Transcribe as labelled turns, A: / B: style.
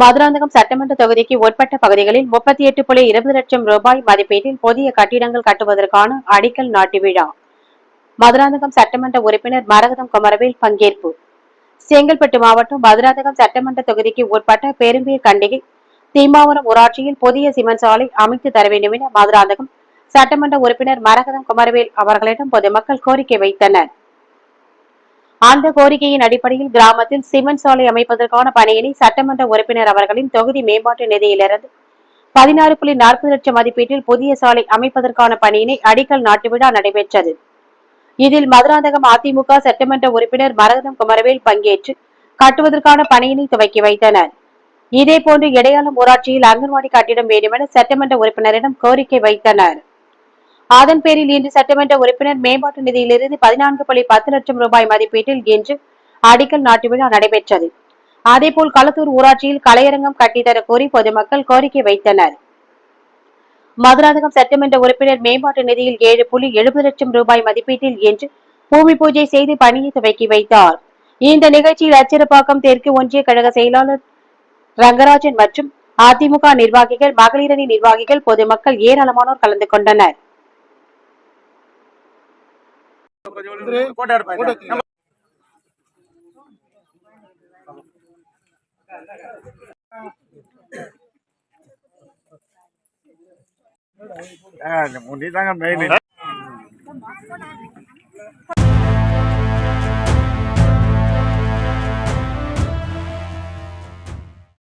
A: மதுராந்தகம் சட்டமன்ற தொகுதிக்கு உட்பட்ட பகுதிகளில் முப்பத்தி எட்டு புள்ளி இருபது லட்சம் ரூபாய் மதிப்பீட்டில் புதிய கட்டிடங்கள் கட்டுவதற்கான அடிக்கல் நாட்டு விழா. மதுராந்தகம் சட்டமன்ற உறுப்பினர் மரகதம் குமரவேல் பங்கேற்பு. செங்கல்பட்டு மாவட்டம் மதுராந்தகம் சட்டமன்ற தொகுதிக்கு உட்பட்ட பெரும்பீர் கண்டிகை தீமாவரம் ஊராட்சியில் புதிய சிமெண்ட் சாலை அமைத்து தர வேண்டும் என மதுராந்தகம் சட்டமன்ற உறுப்பினர் மரகதம் குமரவேல் அவர்களிடம் பொதுமக்கள் கோரிக்கை வைத்தனர். அந்த கோரிக்கையின் அடிப்படையில் கிராமத்தில் சிமெண்ட் சாலை அமைப்பதற்கான பணியினை சட்டமன்ற உறுப்பினர் அவர்களின் தொகுதி மேம்பாட்டு நிதியிலிருந்து பதினாறு புள்ளி நாற்பது லட்சம் மதிப்பீட்டில் புதிய சாலை அமைப்பதற்கான பணியினை அடிக்கல் நாட்டு விழா நடைபெற்றது. இதில் மதுராந்தகம் அதிமுக சட்டமன்ற உறுப்பினர் மரதனம் குமரவேல் பங்கேற்று கட்டுவதற்கான பணியினை துவக்கி வைத்தனர். இதேபோன்று இடையாளம் ஊராட்சியில் அங்கன்வாடி கட்டிடம் வேண்டுமென சட்டமன்ற உறுப்பினரிடம் கோரிக்கை வைத்தனர். அதன் பேரில் இன்று சட்டமன்ற உறுப்பினர் மேம்பாட்டு நிதியிலிருந்து பதினான்கு புள்ளி பத்து லட்சம் ரூபாய் மதிப்பீட்டில் இன்று அடிக்கல் நாட்டு விழா நடைபெற்றது. அதேபோல் களத்தூர் ஊராட்சியில் கலையரங்கம் கட்டித்தர கோரி பொதுமக்கள் கோரிக்கை வைத்தனர். மதுராந்தகம் சட்டமன்ற உறுப்பினர் மேம்பாட்டு நிதியில் ஏழு புள்ளி எழுபது லட்சம் ரூபாய் மதிப்பீட்டில் இன்று பூமி பூஜை செய்து பணியை துவக்கி வைத்தார். இந்த நிகழ்ச்சியில் அச்சிறப்பாக்கம் தெற்கு ஒன்றிய கழக செயலாளர் ரங்கராஜன் மற்றும் அதிமுக நிர்வாகிகள் மகளிரணி நிர்வாகிகள் பொதுமக்கள் ஏராளமானோர் கலந்து கொண்டனர்.
B: போட்டோ எடுப்பேன் நீ தாங்க மெயின்